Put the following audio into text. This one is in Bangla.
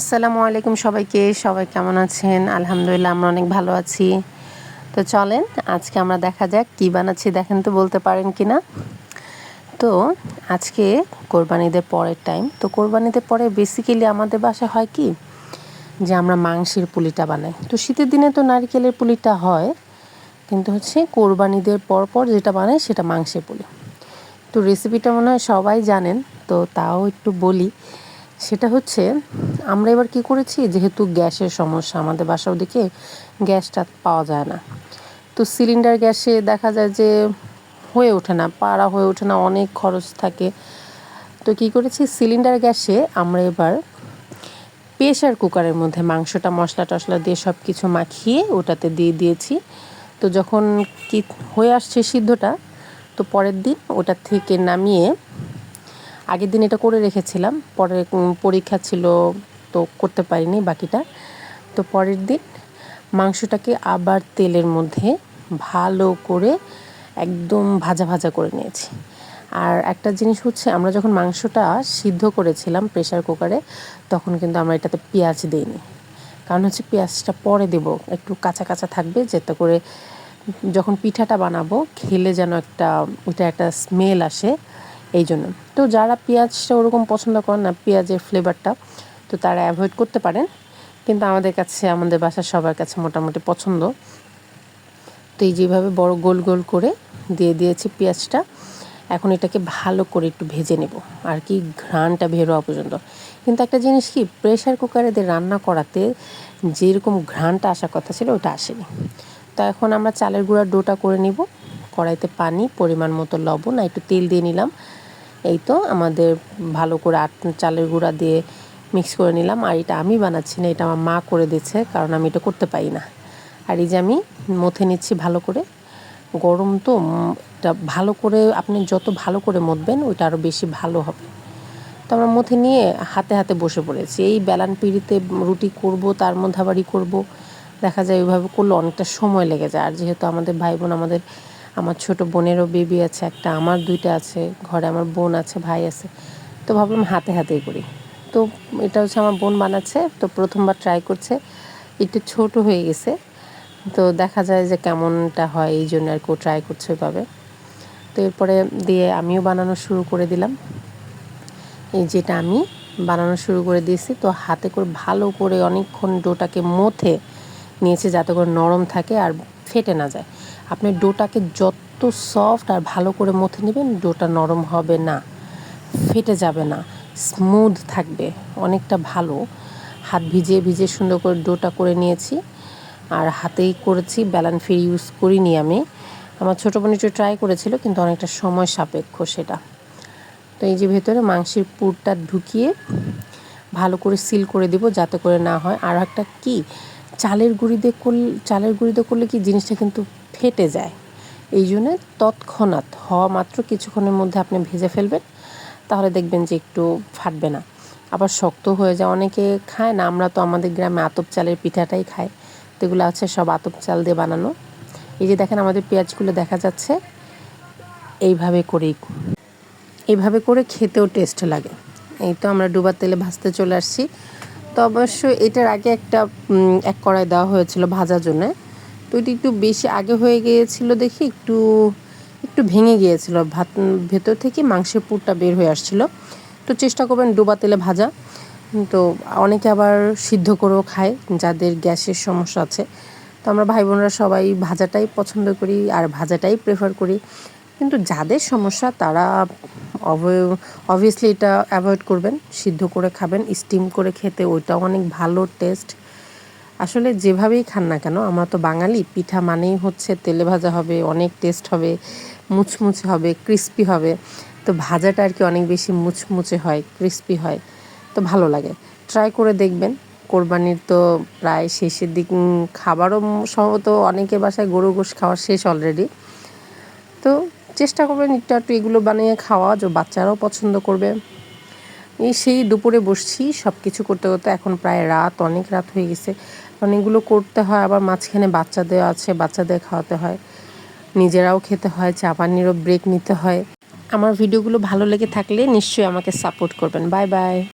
আসসালামু আলাইকুম সবাইকে, সবাই কেমন আছেন? আলহামদুলিল্লাহ, আমরা অনেক ভালো আছি। তো চলেন, আজকে আমরা দেখা যাক কী বানাচ্ছি, দেখেন তো বলতে পারেন কি না? তো আজকে কোরবানিদের পরের টাইম তো কোরবানিদের পরে বেসিক্যালি আমাদের বাসায় হয় কি? যে আমরা মাংসের পুলিটা বানাই। তো শীতের দিনে তো নারকেলের পুলিটা হয়, কিন্তু হচ্ছে কোরবানিদের পর পর যেটা বানাই সেটা মাংসের পুলি। তো রেসিপিটা মনে হয় সবাই জানেন, তো তাও একটু বলি। সেটা হচ্ছে আমরা এবার কি করেছি? যেহেতু গ্যাসের সমস্যা, আমাদের বাসার ওদিকে গ্যাসটা পাওয়া যায় না। তো সিলিন্ডার গ্যাসে দেখা যায় যে হয়ে ওঠে না, পাড়া হয়ে ওঠে না, অনেক খরচ থাকে। তো কি করেছি? সিলিন্ডার গ্যাসে আমরা এবার প্রেশার কুকারের মধ্যে মাংসটা, মশলা টশলা দিয়ে সব কিছু মাখিয়ে ওটাতে দিয়ে দিয়েছি। তো যখন কি হয়ে আসছে সিদ্ধটা, তো পরের দিন ওটা থেকে নামিয়ে, আগের দিন এটা করে রেখেছিলাম। পরে পরীক্ষা ছিল তো করতে পারিনি বাকিটা। তো পরের দিন মাংসটাকে আবার তেলের মধ্যে ভালো করে একদম ভাজা ভাজা করে নিয়েছি। আর একটা জিনিস হচ্ছে, আমরা যখন মাংসটা সিদ্ধ করেছিলাম প্রেশার কুকারে, তখন কিন্তু আমরা এটাতে পেঁয়াজ দিইনি। কারণ হচ্ছে পেঁয়াজটা পরে দেব, একটু কাঁচা কাঁচা থাকবে, যাতে করে যখন পিঠাটা বানাবো, খেলে যেন একটা, ওইটা একটা স্মেল আসে এই জন্য তো যারা পেঁয়াজটা ওরকম পছন্দ করেন না, পেঁয়াজের ফ্লেভারটা তো তারা অ্যাভয়েড করতে পারেন কিন্তু আমাদের কাছে, আমাদের বাসার সবার কাছে মোটামুটি পছন্দ। তো এই যেভাবে বড় গোল গোল করে দিয়ে দিয়েছি পেঁয়াজটা, এখন এটাকে ভালো করে একটু ভেজে নেব। আর কি ঘ্রাণটা বেরোয়া পর্যন্ত। কিন্তু একটা জিনিস কি প্রেশার কুকারে দিয়ে রান্না করাতে যেরকম ঘ্রাণটা আসার কথা ছিল, ওটা আসেনি। তো এখন আমরা চালের গুঁড়ার ডোটা করে নিব। কড়াইতে পানি, পরিমাণ মতো লবণ আর একটু তেল দিয়ে নিলাম। এই তো আমাদের ভালো করে আট চালের গুঁড়া দিয়ে মিক্স করে নিলাম। আর এটা আমি বানাচ্ছি না, এটা আমার মা করে দিচ্ছে কারণ আমি এটা করতে পারি না। আর এই যে আমি মথে নিচ্ছি ভালো করে। গরম তো এটা ভালো করে আপনি যত ভালো করে মতবেন, ওইটা আরও বেশি ভালো হবে। তো আমরা মথে নিয়ে হাতে হাতে বসে পড়েছি। এই বেলান পিড়িতে রুটি করব, তার মধ্যে আবারই করব। দেখা যায় ওইভাবে করলে অনেকটা সময় লেগে যায়। আর যেহেতু আমাদের ভাই বোন আমাদের, আমার ছোট বোনেরও বেবি আছে, একটা আমার দুইটা আছে, ঘরে আমার বোন আছে, ভাই আছে, তো ভাবলাম হাতে হাতেই করি। তো এটা হচ্ছে আমার বোন বানাচ্ছে, তো প্রথমবার ট্রাই করছে। একটু ছোট হয়ে গেছে, তো দেখা যায় যে কেমনটা হয়, এই জন্য আর কেউ ট্রাই করছে ওইভাবে। তো এরপরে দিয়ে আমিও বানানো শুরু করে দিলাম। এই যেটা আমি বানানো শুরু করে দিয়েছি, তো হাতে করে ভালো করে অনেকক্ষণ ডোটাকে মথে নিয়েছে যাতে করে নরম থাকে আর ফেটে না যায়। আপনি ডোটাকে যত সফট আর ভালো করে মথে নেবেন, ডোটা নরম হবে না, ফেটে যাবে না। স্মুথ থাকবে, অনেকটা ভালো। হাত ভিজিয়ে ভিজিয়ে সুন্দর করে ডোটা করে নিয়েছি। আর হাতেই করেছি, ব্যালান ফির ইউজ করিনি আমি। আমার ছোটো বোন একটু ট্রাই করেছিল, কিন্তু অনেকটা সময় সাপেক্ষ সেটা। তো এই যে ভেতরে মাংসের পুরটা ঢুকিয়ে ভালো করে সিল করে দিব, যাতে করে না হয়। আর একটা কি, চালের গুঁড়ি দিয়ে করলে, চালের গুঁড়ি দিয়ে করলে কি জিনিসটা কিন্তু ফেটে যায়? এই জন্যে তৎক্ষণাৎ, হওয়া মাত্র কিছুক্ষণের মধ্যে আপনি ভেজে ফেলবেন। তাহলে দেখবেন যে একটু ফাটবে না। আবার শক্ত হয়ে যায়। অনেকে খায় না, আমরা তো আমাদের গ্রামে আতপ চালের পিঠাটাই খাই। তো এগুলো আছে সব আতপ চাল দিয়ে বানানো। এই যে দেখেন আমাদের পেঁয়াজগুলো দেখা যাচ্ছে। এইভাবে করেই এইভাবে করে খেতেও টেস্ট লাগে। এই তো আমরা ডুবার তেলে ভাজতে চলে আসছি। তো অবশ্য এটার আগে একটা এক কড়াই দেওয়া হয়েছিল ভাজার জন্য। তো এটি একটু বেশি আগে হয়ে গিয়েছিল দেখি, একটু একটু ভেঙে গিয়েছিল। ভাত ভেতর থেকে মাংসের পুরটা বের হয়ে আসছিল। তো চেষ্টা করবেন ডোবা তেলে ভাজা। তো অনেকে আবার সিদ্ধ করেও খায়, যাদের গ্যাসের সমস্যা আছে। তো আমরা ভাই বোনরা সবাই ভাজাটাই পছন্দ করি আর ভাজাটাই প্রেফার করি। কিন্তু যাদের সমস্যা, তারা অবভিয়াসলি এটা অ্যাভয়েড করবেন। সিদ্ধ করে খাবেন স্টিম করে খেতে, ওইটাও অনেক ভালো টেস্ট আসলে যেভাবেই খান না কেন, আমরা তো বাঙালি, পিঠা মানেই হচ্ছে তেলে ভাজা হবে, অনেক টেস্ট হবে মুচমুচে হবে ক্রিস্পি হবে। তো ভাজাটা আর কি অনেক বেশি মুচমুচে হয় ক্রিস্পি হয়। তো ভালো লাগে। ট্রাই করে দেখবেন। কোরবানির তো প্রায় শেষের দিক খাবারও সম্ভবত অনেকের বাসায় গরু গোশ খাওয়া শেষ অলরেডি তো চেষ্টা করবেন একটু একটু এগুলো বানিয়ে খাওয়া, যে বাচ্চারাও পছন্দ করবে। এই সেই দুপুরে বসছি সব কিছু করতে করতে এখন প্রায় রাত, অনেক রাত হয়ে গেছে। অনেকগুলো করতে হয়, আবার মাঝখানে বাচ্চাদের আছে, বাচ্চাদের খাওয়াতে হয়, নিজেরাও খেতে হয়, চা পানিরও ব্রেক নিতে হয়। আমার ভিডিওগুলো ভালো লেগে থাকলে নিশ্চয়ই আমাকে সাপোর্ট করবেন। Bye bye